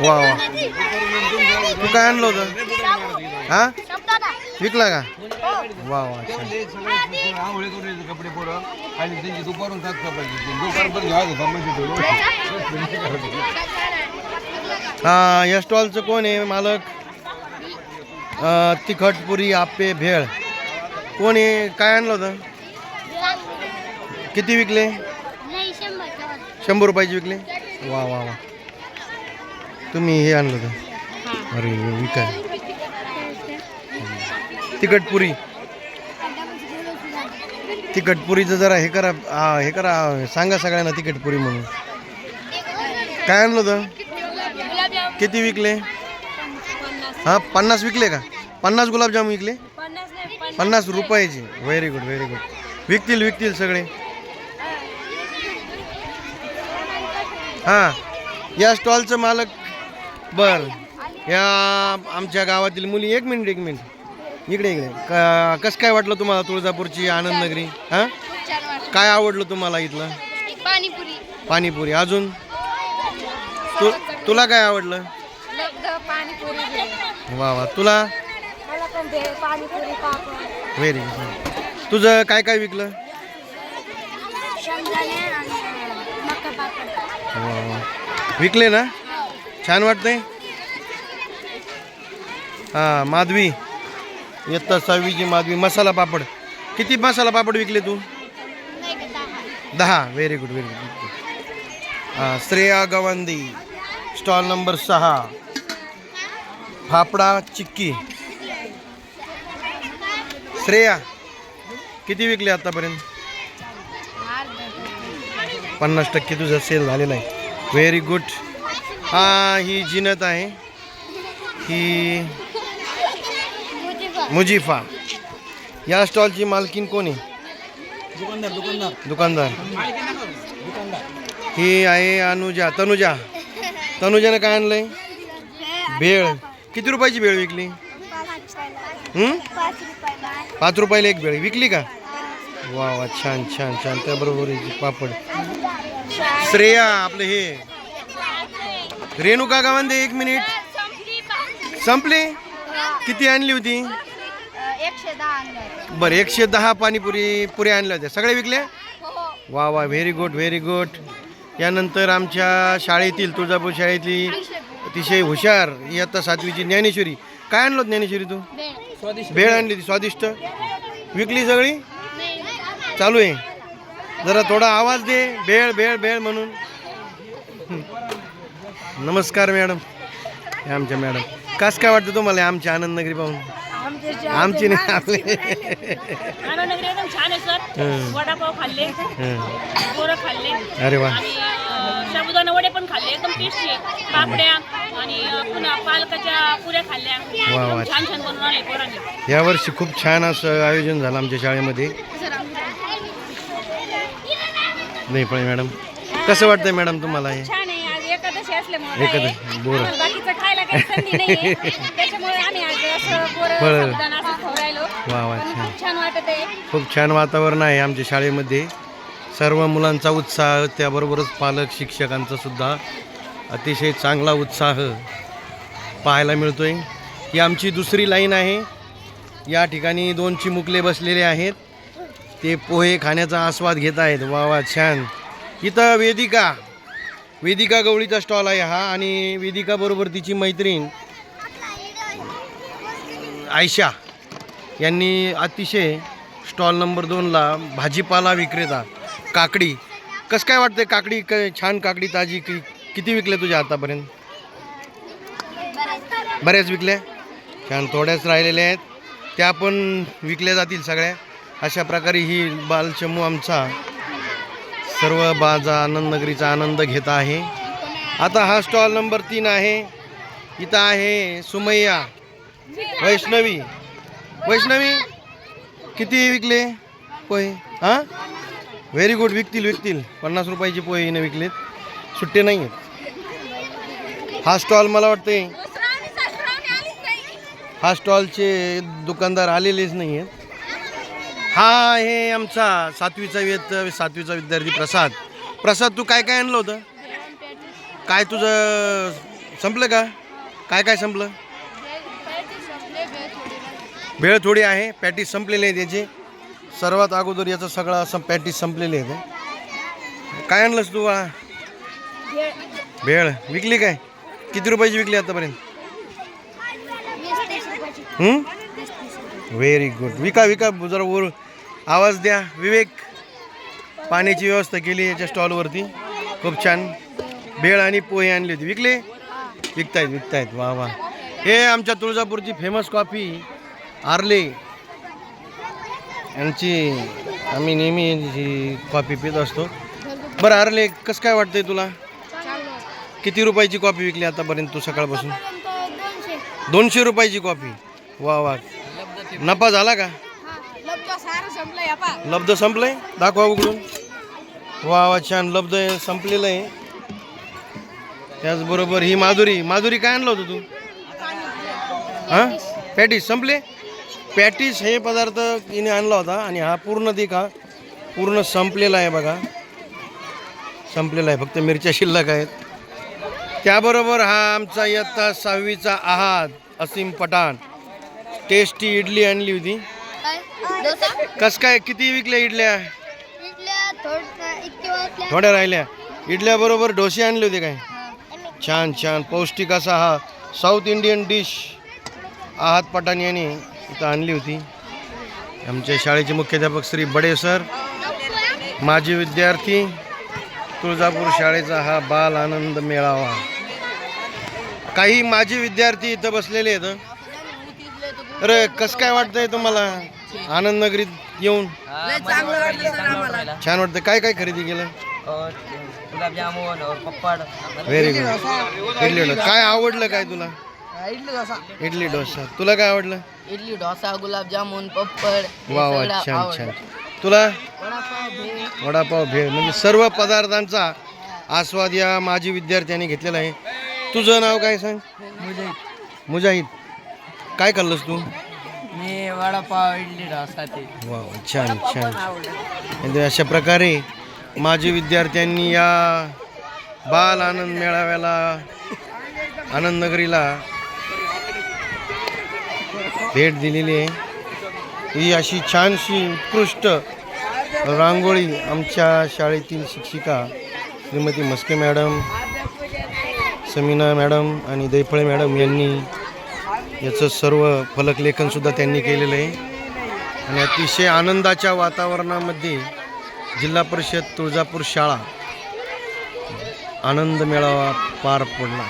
वा वा तू काय आणलं होतं? हा? विकला का? वा वा कपडे पोरं आणि त्यांची दुपारून कापायची हा या स्टॉलचं कोण आहे मालक? अं, तिखट पुरी आप्पे भेळ. कोण आहे? काय आणलं होतं? किती विकले? शंभर. रुपयाचे विकले? वा वा वा तुम्ही हे आणलं होतं अरे विका तिखट पुरी. तिखट पुरीचं जरा हे करा हे करा सांगा सगळ्यांना तिखट पुरी म्हणून. काय आणलं होतं? किती विकले? हां पन्नास विकले का? पन्नास गुलाबजाम विकले? पन्नास रुपयाचे. व्हेरी गुड व्हेरी गुड विकतील विकतील सगळे. हां. या स्टॉलचं मालक बर. या आमच्या गावातील मुली एक मिनिट एक मिनिट. इकडे इकडे. का कसं काय वाटलं तुम्हाला तुळजापूरची आनंद नगरी हां काय आवडलं तुम्हाला इथलं? पाणीपुरी. पाणीपुरी. अजून? तु तुला काय आवडलं? पाणीपुरी. वा वा. तुला? मला पण भेळ पाणीपुरी पापड. व्हेरी गुड तुझं काय काय विकलं? शेंगदाणे आणि मका पापड. वा वा. विकले ना? छान वाटतंय? हां माधवी. इयत्ता सहावीची माधवी. मसाला पापड. किती मसाला पापड विकले तू? दहा. व्हेरी गुड व्हेरी गुड हां श्रेया गवंदी. स्टॉल नंबर सहा. फाफडा चिक्की. श्रेया किती विकले आतापर्यंत? पन्नास टक्के तुझा सेल झालेला आहे. व्हेरी गुड हा ही जिनत आहे. ही मुजीफा. या स्टॉलची मालकीन कोण? आहे दुकानदार. दुकानदार. दुकानदार. ही आहे अनुजा तनुजा. तनुजानं काय आणलंय? भेळ. किती रुपयाची भेळ विकली? पाच रुपयाला एक भेळ. विकली का? वा वा छान छान छान. त्याबरोबर पापड. श्रेया आपले हे. रेणुका गावांदे एक मिनिट. संपली? किती आणली होती? बरं एकशे दहा पाणीपुरी पुऱ्या आणल्या होत्या. सगळ्या विकल्या वा वा व्हेरी गुड व्हेरी गुड यानंतर आमच्या शाळेतील तुळजापूर शाळेतली अतिशय हुशार इयत्ता सातवीची ज्ञानेश्वरी. काय आणलं ज्ञानेश्वरी तू? भेळ आणली ती स्वादिष्ट. विकली सगळी? चालू आहे. जरा थोडा आवाज दे भेळ भेळ भेळ म्हणून. नमस्कार मॅडम. आमच्या मॅडम. कस काय वाटतं तुम्हाला हे आमची आनंद नगरी पाहून? आमची नाही आपले. आनंदनगरी एकदम छान आहे सर. वडापाव खाल्ले. पोरं खाल्ले. अरे वा. आणि अं, साबुदाणा वडे पण खाल्ले एकदम टेस्टी आहे. पापड्या आणि अं, पुन्हा पालकाच्या पुऱ्या खाल्ल्या. वा, वा. एकदम छान छान बनवून आणले पोरांनी. यावर्षी खूप छान असं आयोजन झालं आमच्या शाळेमध्ये. नाही पण मॅडम कसं वाटतंय मॅडम तुम्हाला हे छान आहे आज एकादशी असल्यामुळे एकादशी, काय? आहे, बरं. आम्हाला बाकीचं खायला काही संधी नाहीये. त्याच्यामुळे आम्ही आज असं पोरं बरं. साबुदाणा असं खाऊ राहिलो. वा वा पण छान. खूप छान वाटत आहे. खूप छान वातावरण आहे आमच्या शाळेमध्ये. सर्व मुलांचा उत्साह त्याबरोबरच पालक शिक्षकांचा सुद्धा अतिशय चांगला उत्साह पाहायला मिळतोय. ही आमची दुसरी लाईन आहे. या ठिकाणी दोन चिमुकले बसलेले आहेत. ते पोहे खाण्याचा आस्वाद घेत आहेत. वा वा छान. इथं वेदिका. वेदिका गवळीचा स्टॉल आहे हा आणि वेदिका बरोबर तिची मैत्रीण आयशा यांनी अतिशय स्टॉल नंबर दोनला भाजीपाला विक्रेता काकडी. कसं काय वाटतंय काकडी? क छान काकडी ताजी कि किती विकले तुझ्या आतापर्यंत? बऱ्याच विकल्या. छान थोड्याच राहिलेल्या आहेत. त्या पण विकल्या जातील सगळ्या. अशा प्रकारे ही बालचमू आमचा सर्व बाजा आनंद नगरीचा आनंद घेत आहे. आता हा स्टॉल नंबर तीन आहे. इथं आहे सुमय्या वैष्णवी. वैष्णवी किती विकले पोहे? हां? व्हेरी गुड विकतील विकतील. पन्नास रुपयाचे पोहे हिने विकलेत. सुट्टे नाही आहेत हा स्टॉल मला वाटते हा स्टॉलचे दुकानदार आलेलेच नाही आहेत हा आहे आमचा सातवीचा विद्या सातवीचा विद्यार्थी प्रसाद. प्रसाद तू काय काय आणलं होतं? काय तुझं संपलं का? काय काय संपलं? भेळ थोडी आहे. पॅटीस संपलेली आहे त्याची. सर्वात अगोदर याचं सगळं असं पॅटीस संपलेले आहेत काय आणलंस तू बाळा? भेळ विकली काय? किती रुपयाची विकली आतापर्यंत? हं? व्हेरी गुड विका विका जरा वर. आवाज द्या. विवेक पाण्याची व्यवस्था केली याच्या स्टॉलवरती. खूप छान. भेळ आणि पोहे आणली होती. विकले? विकतायत विकतायत. वा वा. हे आमच्या तुळजापूरची फेमस कॉफी आर्ले यांची आम्ही नेहमी ही कॉफी पित असतो. बरं आर्ले कसं काय वाटतंय तुला? किती रुपयाची कॉफी विकली आतापर्यंत तू सकाळपासून? दोनशे. रुपयाची कॉफी वा वा. नफा झाला का हा लब्ध सारं संपलं या पा लब्ध संपलंय? दाखवा उघडून. वा वा छान. लब्ध आहे, संपलेलं आहे. त्याचबरोबर ही माधुरी. माधुरी काय आणलं होतं तू? हां? पॅटीस संपले? पॅटीस हे पदार्थ हिने आणला होता आणि हा पूर्ण ती का पूर्ण संपलेला आहे बघा. संपलेला आहे. फक्त मिरच्या शिल्लक आहेत. त्याबरोबर हा आमचा इयत्ता सहावीचा आहात असीम पठाण. टेस्टी इडली आणली होती. कस काय? किती विकल्या इडल्या? इडल्या थोड्या राहिल्या. इडल्याबरोबर डोसे आणले होते काय? छान छान. पौष्टिक असा हा साऊथ इंडियन डिश आहात पठाण यांनी इथं आणली होती. आमच्या शाळेचे मुख्याध्यापक श्री बडे सर माजी विद्यार्थी तुळजापूर शाळेचा हा बाल आनंद मेळावा. काही माजी विद्यार्थी इथं बसलेले आहेत अरे कसं काय वाटतंय तुम्हाला? आनंद नगरीत येऊन छान वाटतं काय काय खरेदी केलं? और गुलाब जामुन और पप्पड़. Very good idli dosa. काय आवडलं काय तुला? इडली डोसा. इडली डोसा. तुला काय आवडलं? इडली डोसा गुलाब जामुन पप्पड वा वा छान छान. तुला? वडापाव भेळ. म्हणजे सर्व पदार्थांचा आस्वाद या माजी विद्यार्थ्यांनी घेतलेला आहे. तुझं नाव काय सांग? मुजाहिद. काय खाल्लंस तू? मी वडापाव इडली डोसा ते. वा वा, छान छान. म्हणजे अशा प्रकारे माजी विद्यार्थ्यांनी या बाल आनंद मेळाव्याला आनंद नगरीला भेट दिलेली आहे. ही अशी छानशी उत्कृष्ट रांगोळी आमच्या शाळेतील शिक्षिका श्रीमती मस्के मॅडम समीना मॅडम आणि दैफळे मॅडम यांनी याचं सर्व फलकलेखनसुद्धा त्यांनी केलेलं आहे. आणि अतिशय आनंदाच्या वातावरणामध्ये जिल्हा परिषद तुळजापूर शाळा आनंद मेळावा पार पडला.